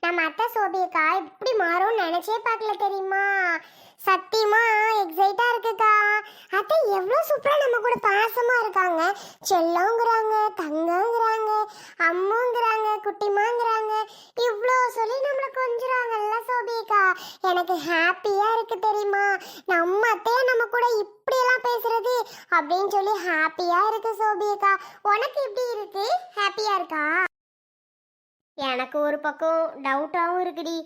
நம்ம அத்தை சோபியக்கா இப்படி மாறும் நினைச்சே பார்க்கல தெரியுமா? சத்தியமா எக்ஸைட்டா இருக்குக்கா. அத்தை எவ்வளோ சூப்பரா நம்ம கூட பாசமா இருக்காங்க. செல்லங்கிறாங்க தங்கங்கிறாங்க அம்முங்கிறாங்க குட்டிமாங்கிறாங்க. இவ்வளோ சொல்லி நம்மளை கொஞ்சிறாங்கல்ல சோபியக்கா. எனக்கு ஹாப்பியா இருக்கு தெரியுமா? நம்ம அத்தையா நம்ம கூட இப்படியெல்லாம் பேசுறது அப்படின்னு சொல்லி ஹாப்பியா இருக்கு சோபியக்கா. உனக்கு எப்படி இருக்கு? ஹாப்பியா இருக்கா? எனக்கு ஒரு பக்கம் டவுட்டாகவும் இருக்குடி.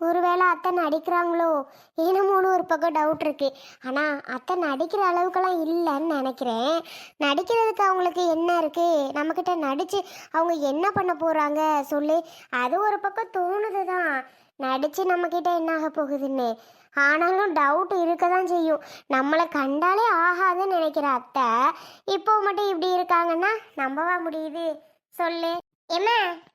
ஒருவேளை அத்தை நடிக்கிறாங்களோ? ஏனமோனு ஒரு பக்கம் டவுட் இருக்கு. ஆனால் அத்தை நடிக்கிற அளவுக்கெல்லாம் இல்லைன்னு நினைக்கிறேன். நடிக்கிறதுக்கு அவங்களுக்கு என்ன இருக்கு? நம்மக்கிட்ட நடிச்சு அவங்க என்ன பண்ண போறாங்க? சொல்லு. அது ஒரு பக்கம் தோணுது தான் நடிச்சு நம்மக்கிட்ட என்ன ஆக போகுதுன்னு. ஆனாலும் டவுட் இருக்க தான் செய்யும். நம்மளை கண்டாலே ஆகாதுன்னு நினைக்கிற அத்தை இப்போ மட்டும் இப்படி இருக்காங்கன்னா நம்பவா முடியுது? சொல்லு. என்ன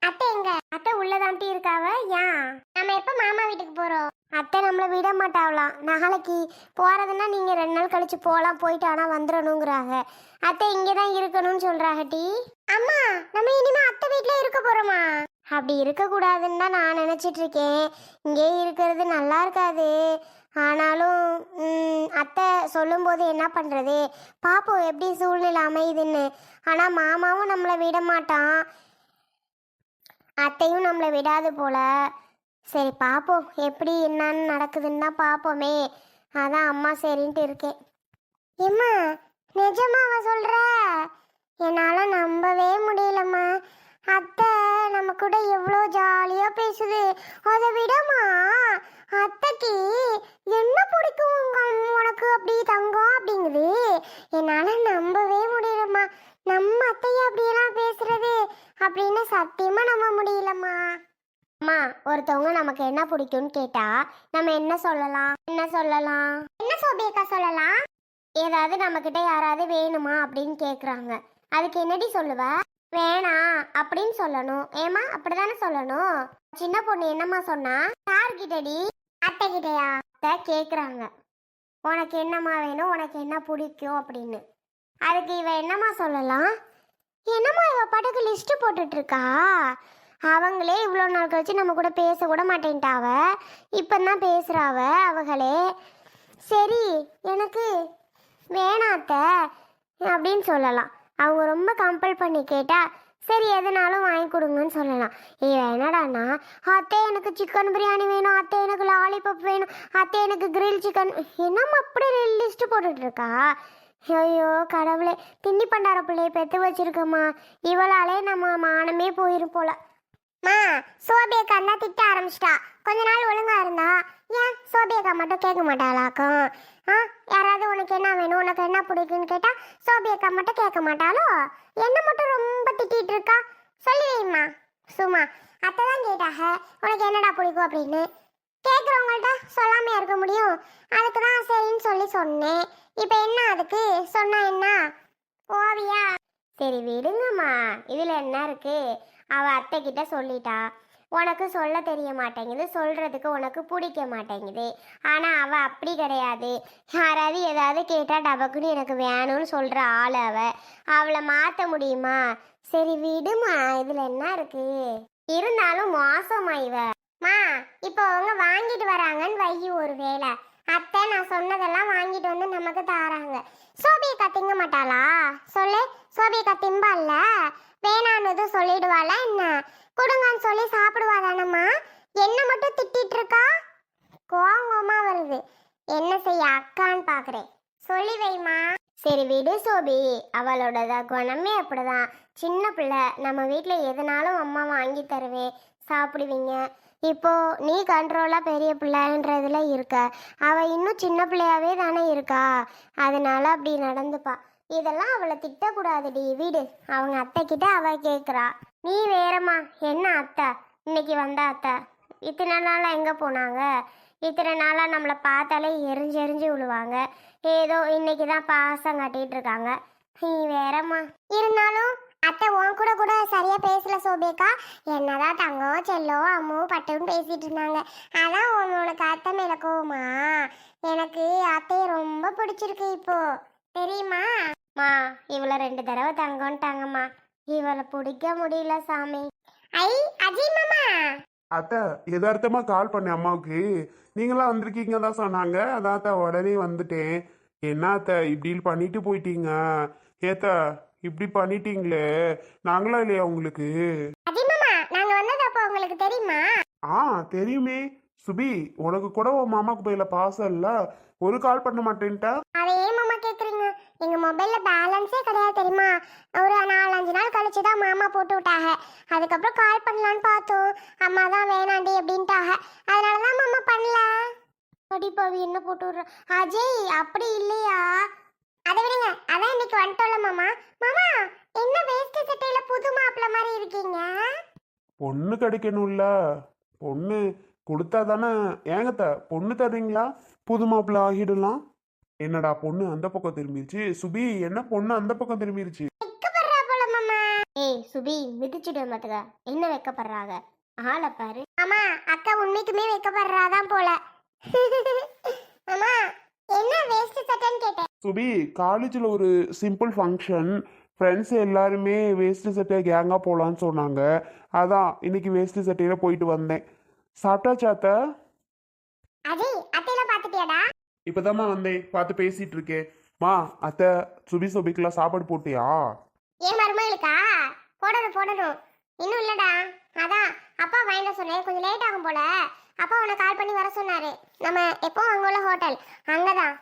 அத்தை எங்க? அத்தை உள்ளதான்ட்டி இருக்காவ ஏன் நம்ம எப்ப மாமா வீட்டுக்கு போறோம்? அத்தை நம்மள விட மாட்டாவலாம் நாளைக்கு போறதுன்னா நீங்க ரெண்டு நாள் கழிச்சு போலாம் போயிட்டு ஆனா வந்துடணுங்கிறாங்க அத்தை இங்கே தான் இருக்கணும்னு சொல்றாங்க டி அம்மா நம்ம இனிமே அத்தை வீட்ல இருக்க போறோமா? அப்படி இருக்க கூடாதுன்னு தான் நான் நினைச்சிட்டு இருக்கேன். இங்கே இருக்கிறது நல்லா இருக்காது. ஆனாலும் அத்தை சொல்லும்போது என்ன பண்ணுறது பாப்போம் எப்படி சூழ்நிலை அமையுதுன்னு. ஆனால் மாமாவும் நம்மளை விட மாட்டான். அத்தையும் நம்மளை விடாது போல. சரி பார்ப்போம் எப்படி என்னன்னு நடக்குதுன்னு தான் பார்ப்போமே அதான் அம்மா சரின்ட்டு இருக்கேன். எம்மா நிஜமாவா சொல்ற? என்னால் நம்பவே முடியலம்மா. அத்தை நம்ம கூட எவ்வளோ ஜாலியாக பேசுது. அதை விடமா அத்தைக்கு என்ன பிடிக்கும் உங்க உனக்கு அப்படி தங்கம் அப்படிங்குது. என்னால் நம்பவே முடியலம்மா. நம்ம அத்தையை அப்படியெல்லாம் பேசுறது அப்படின்னு சத்தியமா நம்ப முடியலம்மா. அம்மா ஒருத்தவங்க நமக்கு என்ன பிடிக்கும்னு கேட்டா நம்ம என்ன சொல்லலாம்? என்ன சொல்லலாம்? என்ன சோபியக்கா சொல்லலாம்? ஏதாவது நம்ம கிட்ட யாராவது வேணுமா அப்படின்னு கேக்குறாங்க. அதுக்கு என்னடி சொல்லுவ? வேணாம் அப்படின்னு சொல்லணும். ஏமா அப்படிதானே சொல்லணும்? சின்ன பொண்ணு என்னம்மா சொன்னா? யார்கிட்டடி? அத்தை கிட்டயா அத்தை கேக்குறாங்க. உனக்கு என்னம்மா வேணும்? உனக்கு என்ன பிடிக்கும் அப்படின்னு. அதுக்கு இவ என்னம்மா சொல்லலாம்? என்னம்மா இவ பாட்டுக்கு லிஸ்ட் போட்டுட்டு இருக்கா அவங்களே இவ்வளோ நாள் கழிச்சு நம்ம கூட பேச கூட மாட்டேன்ட்டாவ இப்போ தான் பேசுகிறாவ அவங்களே சரி எனக்கு வேணாத்த அப்படின்னு சொல்லலாம். அவங்க ரொம்ப கம்பல் பண்ணி கேட்டா சரி எதுனாலும் வாங்கி கொடுங்கன்னு சொல்லலாம். இவன் என்னடான்னா அத்தை எனக்கு சிக்கன் பிரியாணி வேணும் அத்தை எனக்கு லாலிபப் வேணும் அத்தை எனக்கு கிரில் சிக்கன் என்னம்மா அப்படி லிஸ்ட்டு போட்டுட்ருக்கா? இருக்கா ஐயோ கடவுளே. திண்டி பண்டார பிள்ளைய பெத்து வச்சிருக்கம்மா. இவளாலே நம்ம மானமே போயிரும் போல. மா சோபியக்கா அண்ணா திட்ட ஆரம்பிச்சிட்டா. கொஞ்ச நாள் ஒழுங்கா இருந்தா? ஏன் சோபியக்கா மட்டும் கேட்க மாட்டாளாக்கும் ஆ யாராவது உனக்கு என்ன வேணும் உனக்கு என்ன பிடிக்குன்னு கேட்டா சோபியக்கா மட்டும் கேட்க மாட்டாளோ? என்ன மட்டும் ரொம்ப திட்டிட்டு இருக்கா? சொல்லி சும்மா. அத்தை தான் கேட்டாக உனக்கு என்னடா பிடிக்கும் அப்படின்னு? கேட்குறவங்கள்ட்ட சொல்லாமையா இருக்க முடியும். அதுக்கு தான் சரின்னு சொல்லி சொன்னேன். இப்போ என்ன அதுக்கு? சொன்னா என்ன? ஓவியா? சரி விடுங்கம்மா. இதில் என்ன இருக்கு? அவ அத்தை கிட்ட சொல்லிட்டா. உனக்கு சொல்ல தெரிய மாட்டேங்குது. சொல்றதுக்கு உனக்கு பிடிக்க மாட்டேங்குது. ஆனா அவ அப்படி கிடையாது. யாராவது ஏதாவது கேட்டா டபக்குன்னு எனக்கு வேணும்னு சொல்ற ஆள் அவ. அவளை மாத்த முடியுமா? சரி விடுமா. இதுல என்ன இருக்கு? இருந்தாலும் மோசமா இவ. மா இப்போ அவங்க வாங்கிட்டு வராங்கன்னு வை ஒரு வேளை. அத்தை நான் சொன்னதெல்லாம் வாங்கிட்டு வந்து நமக்கு தாராங்க. சோபியக்கா திங்க மாட்டாளா? சொல்லு சோபியக்கா திம்பால்ல வேணான்னு சொல்லிடுவாளா என்ன? கொடுங்கன்னு சொல்லி சாப்பிடுவா தானம்மா என்ன மட்டும் திட்டிட்டு இருக்கா கோவமா வருது. என்ன செய்ய அக்கான்னு பாக்குறேன். சொல்லி வைமா சரி விடு சோபி. அவளோட குணமே அப்படிதான். சின்ன பிள்ளை. நம்ம வீட்டில் எதுனாலும் அம்மா வாங்கி தருவேன் சாப்பிடுவீங்க. இப்போ நீ கண்ட்ரோலாக பெரிய பிள்ளைன்றதுல இருக்க. அவள் இன்னும் சின்ன பிள்ளையாவே தானே இருக்கா? அதனால அப்படி நடந்துப்பா. இதெல்லாம் அவளை திட்டக்கூடாதுடி. வீடு. அவங்க அத்தை கிட்ட அவ கேட்குறா நீ வேறம்மா. என்ன அத்தை? இன்னைக்கு வந்த அத்தை. இத்தனை நாளாக எங்கே போனாங்க? இத்தனை நாளாக நம்மளை பார்த்தாலே எரிஞ்சு எரிஞ்சு விழுவாங்க ஏதோ இன்னைக்கு தான் பாசம் கட்டிகிட்டு இருக்காங்க. நீ வேறம்மா. இருந்தாலும் அத்தை உன் கூட கூட சரியா பேசல சோபேக்கா. என்னதான் தங்கம் செல்லோ அம்மோ பட்டுன்னு பேசிட்டு இருந்தாங்க. அதான் உன் உனக்கு அத்தை மேல கோவமா? எனக்கு அத்தையை ரொம்ப பிடிச்சிருக்கு இப்போ. தெரியுமா? மா இவளை ரெண்டு தடவை தங்கன்ட்டாங்கம்மா. இவளை பிடிக்க முடியல சாமி. ஐ அஜய் மாமா. அத்தை எதார்த்தமா கால் பண்ணேன் அம்மாவுக்கு. நீங்களாம் வந்திருக்கீங்க தான் சொன்னாங்க. அதான் அத்தை உடனே வந்துட்டேன். என்ன அத்தை இப்படி பண்ணிட்டு போயிட்டீங்க? ஏத்த இப்படி பண்ணிட்டீங்களே. நாங்களா இல்லையா உங்களுக்கு? அதிகமா நாங்க வந்தது அப்போ உங்களுக்கு தெரியுமா? ஆ தெரியுமே. சுபி உனக்கு கூட உன் மாமாக்கு போயில பாசம் இல்ல. ஒரு கால் பண்ண மாட்டேன்ட்டா? அதை ஏன் மாமா கேக்குறீங்க? எங்க மொபைல்ல பேலன்ஸே கிடையாது தெரியுமா? ஒரு நாலஞ்சு நாள் கழிச்சு தான் மாமா போட்டு விட்டாங்க. அதுக்கப்புறம் கால் பண்ணலான்னு பார்த்தோம். அம்மா தான் வேணாண்டி அப்படின்ட்டாங்க. அதனால தான் மாமா பண்ணல. அடிப்பாவி என்ன போட்டு விடுற? அஜய் அப்படி இல்லையா? அதான் இன்னைக்கு வந்துட்டோம்ல மாமா. மாமா என்ன வேஸ்ட் சட்டையில புது மாப்பிள்ள மாதிரி இருக்கீங்க? பொண்ணு கிடைக்கணும்ல. பொண்ணு கொடுத்தா தானே ஏங்கத்த பொண்ணு தர்றீங்களா? புது மாப்பிள்ள ஆகிடலாம். என்னடா பொண்ணு அந்த பக்கம் திரும்பிருச்சு. சுபி என்ன பொண்ணு அந்த பக்கம் திரும்பிருச்சு? வெக்கப்படுறா போல மாமா. ஏய் சுபி மிதிச்சுடு மாத்துக்க என்ன வெக்கப்படுறாங்க? ஆளை பாரு. ஆமா அக்கா உண்மைக்குமே வெக்கப்படுறாதான் போல. அம்மா என்ன வேஸ்ட் சட்டைன்னு கேட்டேன். சுபி காலேஜில் ஒரு சிம்பிள் ஃபங்க்ஷன் ஃப்ரெண்ட்ஸ் எல்லாருமே வேஸ்ட்டு சட்டையை கேங்காக போகலான்னு சொன்னாங்க. அதான் இன்னைக்கு வேஸ்ட்டு சட்டையில் போயிட்டு வந்தேன். சாப்பிட்டாச்சாத்த அஜய் அத்தையெல்லாம் பாத்துட்டியாடா இப்போதாம்மா வந்தேன். பார்த்து பேசிட்டு இருக்கேன். மா அத்தை சுபி சுபிக்கெல்லாம் சாப்பாடு போட்டியா? ஏன் மருமகளுக்கா? போடணும் போடணும். இன்னும் இல்லடா. அதான் அப்பா வாங்கிட சொன்னேன். கொஞ்சம் லேட் ஆகும் போல. அப்பா உன்னை கால் பண்ணி வர சொன்னாரு. நம்ம எப்போ அங்க உள்ள ஹோட்டல் அங்கதான்.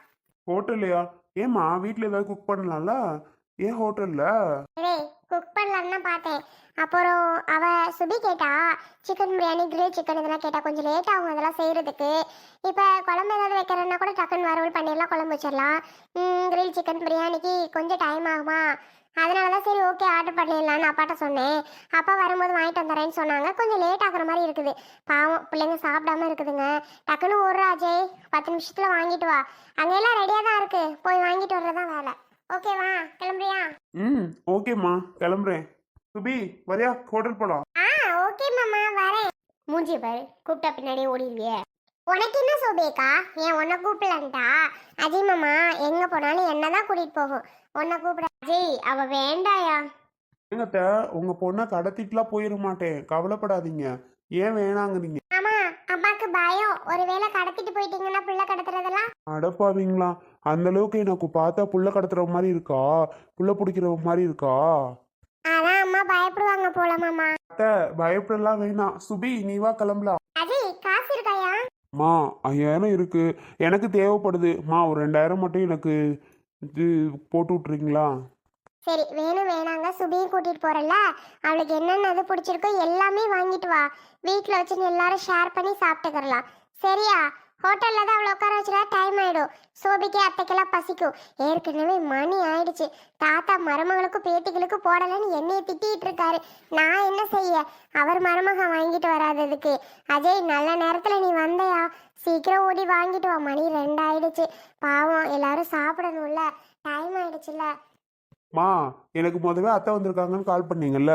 ஹோட்டல்லையா ஏம்மா வீட்டில் ஏதாவது குக் பண்ணலாம்ல? ஏன் ஹோட்டலில் டேய் குக் பண்ணலான்னு தான் பார்த்தேன். அப்புறம் அவ சுபி கேட்டா சிக்கன் பிரியாணி கிரில் சிக்கன் இதெல்லாம் கேட்டா கொஞ்சம் லேட் ஆகும் அதெல்லாம் செய்யறதுக்கு இப்போ குழம்பு ஏதாவது வைக்கிறேன்னா கூட டக்குன்னு வறுவல் பண்ணிடலாம் குழம்பு வச்சிடலாம். கிரில் சிக்கன் பிரியாணிக்கு கொஞ்சம் டைம் ஆகுமா? அதனால தான் சரி ஓகே ஆர்டர் பண்ணிடலான்னு அப்பாட்ட சொன்னேன். அப்பா வரும்போது வாங்கிட்டு வந்துறேன்னு சொன்னாங்க. கொஞ்சம் லேட் ஆகுற மாதிரி இருக்குது. பாவம் பிள்ளைங்க சாப்பிடாம இருக்குதுங்க. டக்குன்னு ஒரு அஜய் பத்து நிமிஷத்துல வாங்கிட்டு வா. அங்கெல்லாம் ரெடியாக தான் இருக்கு. போய் வாங்கிட்டு வர்றதான் வேலை. ஓகேவா கிளம்புறியா? ம் ஓகேம்மா கிளம்புறேன். சுபி வரியா? ஹோட்டல் போகலாம் ஆ ஓகே மாமா வரேன். மூஞ்சி பாரு கூப்பிட்ட பின்னாடியே ஓடிடுவியே உனக்கு என்ன சோபேக்கா ஏன் உன்னை கூப்பிடலன்ட்டா? அஜய் மாமா எங்க போனாலும் என்ன தான் கூட்டிட்டு போகும். உன்னை கூப்பிட அஜய் அவ வேண்டாயா? ஏங்கத்த உங்கள் பொண்ணை கடத்திட்டுலாம் போயிட மாட்டேன் கவலைப்படாதீங்க. ஏன் வேணாங்கிறீங்க? ஆமா அப்பாக்கு பயம். ஒருவேளை கடத்திட்டு போயிட்டீங்கன்னா பிள்ளை கடத்துறதெல்லாம்? அடப்பாவீங்களா. அந்த அளவுக்கு எனக்கு பார்த்தா புள்ள கடத்துற மாதிரி இருக்கா? புள்ள பிடிக்கிற மாதிரி இருக்கா? அதான் அம்மா பயப்படுவாங்க போல மாமா. அத்தை பயப்படலாம் வேணாம். சுபி நீ வா கிளம்பலாம். அஜய் காசு இருக்காயா மா ஐயாயிரம் இருக்குது எனக்கு தேவைப்படுது. மா ஒரு ரெண்டாயிரம் மட்டும் எனக்கு இது போட்டு விட்றீங்களா சரி வேணும் வேணாங்க. சுபியும் கூட்டிட்டு போறல அவளுக்கு என்னென்ன இது பிடிச்சிருக்கோ எல்லாமே வாங்கிட்டு வா. வீட்டில் வச்சு எல்லாரும் ஷேர் பண்ணி சாப்பிட்டுக்கிறலாம். சரியா? ஹோட்டலில் தான் அவளை உட்கார வச்சுட்டா டைம் ஆகிடும் சோபிக்கு அத்தைக்கெல்லாம் பசிக்கும். ஏற்கனவே மணி ஆயிடுச்சு. தாத்தா மருமகளுக்கும் பேட்டிகளுக்கும் போடலைன்னு என்னையை திட்டிட்டு இருக்காரு. நான் என்ன செய்ய? அவர் மருமகன் வாங்கிட்டு வராததுக்கு அஜய் நல்ல நேரத்தில் நீ வந்தையா? சீக்கிரம் ஓடி வாங்கிட்டு வா. மணி ரெண்டாயிடுச்சு. பாவம் எல்லாரும் சாப்பிடணும்ல. டைம் ஆயிடுச்சுல்ல. மா எனக்கு முதவே அத்தை வந்திருக்காங்கன்னு கால் பண்ணீங்கல்ல.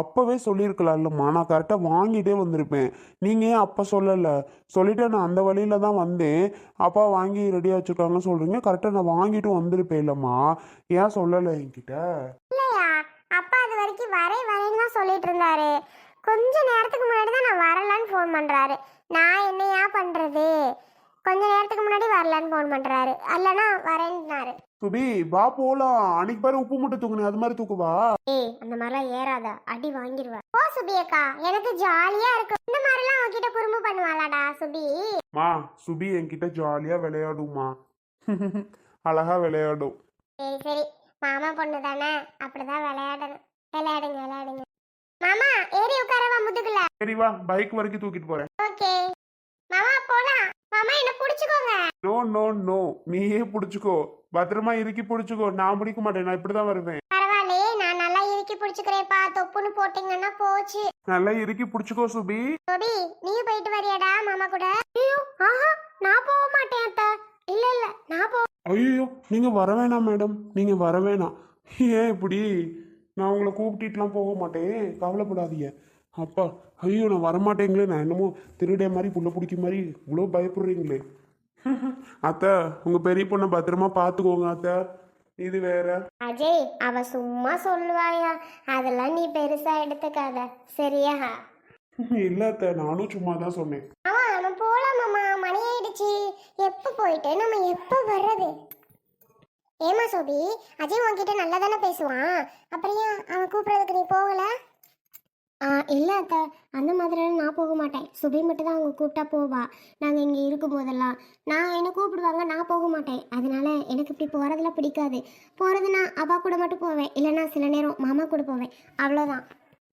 அப்போவே சொல்லியிருக்கலாம்லம்மா நான் கரெக்டாக வாங்கிட்டே வந்திருப்பேன். நீங்கள் ஏன் அப்போ சொல்லலை? சொல்லிட்டு நான் அந்த வழியில தான் வந்தேன். அப்பா வாங்கி ரெடியாக வச்சுருக்காங்கன்னு சொல்கிறீங்க கரெக்டாக நான் வாங்கிட்டு வந்திருப்பேன் இல்லைம்மா ஏன் சொல்லலை என்கிட்ட? இல்லையா? அப்பா அது வரைக்கும் வரே வரேன்னு தான் சொல்லிட்டு இருந்தாரு. கொஞ்ச நேரத்துக்கு முன்னாடி தான் நான் வரலன்னு ஃபோன் பண்ணுறாரு நான் என்னையா பண்ணுறது கொஞ்ச நேரத்துக்கு முன்னாடி வரலன்னு ஃபோன் பண்ணுறாரு அல்லனா வரேன்னாரு. சுபி வா போலாம். அன்னைக்கு பாரு உப்பு மூட்டை தூக்குனே அது மாதிரி தூக்குவா? ஏய் அந்த மாதிரிலாம் ஏறாத. அடி வாங்கிடுவா. ஓ சுபி அக்கா. எனக்கு ஜாலியா இருக்கு. இந்த மாதிரிலாம் அவகிட்ட குறும்பு பண்ணுவாளாடா சுபி. மா சுபி என்கிட்ட ஜாலியாக விளையாடுமா? அழகா விளையாடும். சரி சரி. மாமா பொண்ணு தானே. அப்படிதான் விளையாடணும். விளையாடுங்க விளையாடுங்க. மாமா ஏறி உட்காரவா முதுகுல. சரி வா. பைக் வரைக்கும் தூக்கிட்டு போறேன். ஓகே. மாமா போலாம். மாமா என்ன புடிச்சுக்கோங்க. நோ நோ நோ நீயே பிடிச்சிக்கோ. பத்திரமா இறுக்கி பிடிச்சிக்கோ. நான் பிடிக்க மாட்டேன். நான் இப்படிதான் வருவேன். பரவாயில்லையே. நான் நல்லா இறுக்கி பிடிச்சுக்கிறேன்ப்பா. தொப்புன்னு போட்டீங்கன்னா போச்சு. நல்லா இறுக்கி பிடிச்சிக்கோ சுபி. கோபி நீயும் போயிட்டு வரியாடா மாமா கூட. ஐயோ ஆஹா நான் போக மாட்டேன் அத்தை. இல்ல இல்ல நான் போ ஐயோ நீங்க வர வேணாம் மேடம். நீங்க வர வேணாம். ஏன் இப்படி? நான் உங்களை கூப்பிட்டுட்டுலாம் போக மாட்டேன். கவலைப்படாதீங்க. அப்பா ஐயோ நான் வரமாட்டேங்களே. நான் என்னமோ திருடே மாதிரி புள்ள பிடிக்க மாதிரி இவ்வளோ பயப்படுறீங்களே. அத்தை உங்க பெரிய பொண்ணை பத்திரமா பார்த்துக்கோங்க அத்தை. இது வேற. அஜய் அவ சும்மா சொல்லுவாயா? அதெல்லாம் நீ பெருசா எடுத்துக்காத. சரியா? இல்லை அத்தை நானும் சும்மா தான் சொன்னேன். ஆமா நம்ம போலாம் மாமா. மணி ஆயிடுச்சு. எப்போ போயிட்டு? நம்ம எப்போ வர்றது? ஏமா சோபி அஜய் உன்கிட்ட நல்லா தானே பேசுவான்? அப்புறம் ஏன் அவன் கூப்பிடுறதுக்கு நீ போகல? இல்லை அத்தை. அந்த மாதிரிலாம் நான் போக மாட்டேன். சுபி மட்டும் தான் அவங்க கூப்பிட்டா போவா. நாங்கள் இங்கே இருக்கும் போதெல்லாம் நான் என்னை கூப்பிடுவாங்க நான் போக மாட்டேன். அதனால எனக்கு இப்படி போகிறதுலாம் பிடிக்காது. போகிறதுனா அப்பா கூட மட்டும் போவேன். இல்லைனா சில நேரம் மாமா கூட போவேன். அவ்வளோதான்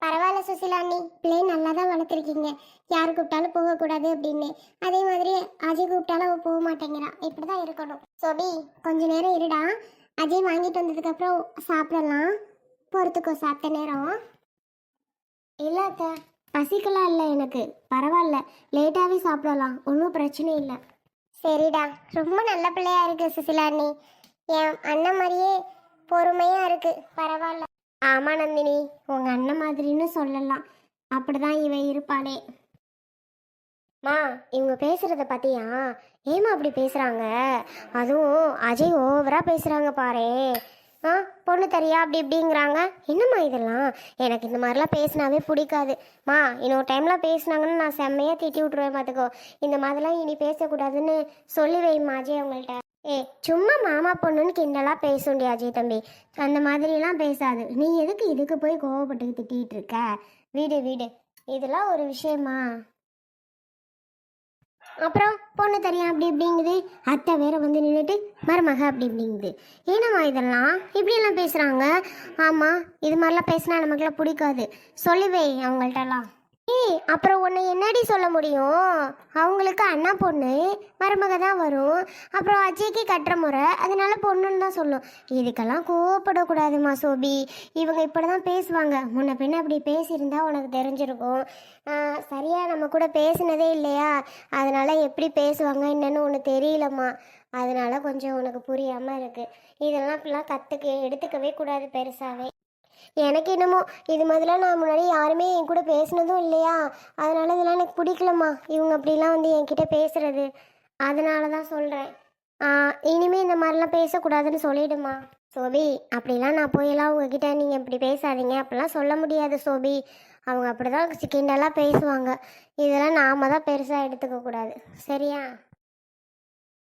பரவாயில்ல சுசிலா அண்ணி. பிள்ளை நல்லா தான் வளர்த்துருக்கீங்க. யார் கூப்பிட்டாலும் போகக்கூடாது அப்படின்னு. அதே மாதிரி அஜய் கூப்பிட்டாலும் அவள் போக மாட்டேங்கிறான் இப்படி தான் இருக்கணும். சோபி கொஞ்ச நேரம் இருடா. அஜய் வாங்கிட்டு வந்ததுக்கப்புறம் சாப்பிடலாம். பொறுத்துக்கோ சாப்பிட்ட நேரம். இல்லை அத்தை பசிக்கலாம் இல்லை எனக்கு. பரவாயில்ல லேட்டாகவே சாப்பிடலாம். ஒன்றும் பிரச்சனை இல்லை. சரிடா. ரொம்ப நல்ல பிள்ளையா இருக்கு சுசிலா அண்ணி. என் அண்ணன் மாதிரியே பொறுமையா இருக்கு. பரவாயில்ல. ஆமா நந்தினி உங்க அண்ணன் மாதிரின்னு சொல்லலாம். அப்படிதான் இவ இருப்பானே மா இவங்க பேசுறத பாத்தியா? ஏமா அப்படி பேசுறாங்க? அதுவும் அஜய் ஓவரா பேசுறாங்க பாரே. ஆ பொண்ணு தரியா அப்படி இப்படிங்கிறாங்க. என்னம்மா இதெல்லாம்? எனக்கு இந்த மாதிரிலாம் பேசினாவே பிடிக்காது. மா இன்னொரு டைம்லாம் பேசுனாங்கன்னு நான் செம்மையாக திட்டி விட்ருவேன் பார்த்துக்கோ இந்த மாதிரிலாம் இனி பேசக்கூடாதுன்னு சொல்லி வைம்மா அஜய் அவங்கள்ட்ட. ஏ சும்மா மாமா பொண்ணுன்னு கிண்டலாக பேசுண்டி அஜய் தம்பி. அந்த மாதிரிலாம் பேசாது. நீ எதுக்கு இதுக்கு போய் கோவப்பட்டு திட்டிகிட்டு இருக்க? வீடு வீடு. இதெல்லாம் ஒரு விஷயமா? அப்புறம் பொண்ணு தனியாக அப்படி இப்படிங்குது. அத்தை வேற வந்து நின்றுட்டு மருமக அப்படி இப்படிங்குது. என்னம்மா இதெல்லாம்? இப்படியெல்லாம் பேசுகிறாங்க ஆமாம் இது மாதிரிலாம் பேசினா நமக்குலாம் பிடிக்காது. சொல்லுவே அவங்கள்ட்டலாம். ஏய் அப்புறம் உன்னை என்னடி சொல்ல முடியும்? அவங்களுக்கு அண்ணா பொண்ணு மருமக தான் வரும். அப்புறம் அஜய்க்கு கட்டுற முறை அதனால பொண்ணுன்னு தான் சொல்லும். இதுக்கெல்லாம் கோவப்படக்கூடாதுமா சோபி. இவங்க இப்படி தான் பேசுவாங்க. முன்ன பின்ன அப்படி பேசியிருந்தா உனக்கு தெரிஞ்சிருக்கும். சரியாக சரியா நம்ம கூட பேசினதே இல்லையா? அதனால எப்படி பேசுவாங்க என்னன்னு ஒன்று தெரியலம்மா. அதனால கொஞ்சம் உனக்கு புரியாமல் இருக்குது இதெல்லாம் இப்படிலாம் கற்றுக்க எடுத்துக்கவே கூடாது பெருசாகவே எனக்கு என்னமோ இது மாதிரிலாம் நான் முன்னாடி யாருமே என் கூட பேசினதும் இல்லையா? அதனால இதெல்லாம் எனக்கு பிடிக்கலம்மா. இவங்க அப்படிலாம் வந்து என்கிட்ட பேசுறது. அதனால தான் சொல்கிறேன் இனிமேல் இந்த மாதிரிலாம் பேசக்கூடாதுன்னு சொல்லிவிடுமா சோபி அப்படிலாம் நான் போயெல்லாம் உங்ககிட்ட நீங்கள் இப்படி பேசாதீங்க. அப்படிலாம் சொல்ல முடியாது சோபி. அவங்க அப்படி தான் சிக்கிண்டெல்லாம் பேசுவாங்க. இதெல்லாம் நாம தான் பெருசாக எடுத்துக்க கூடாது சரியா?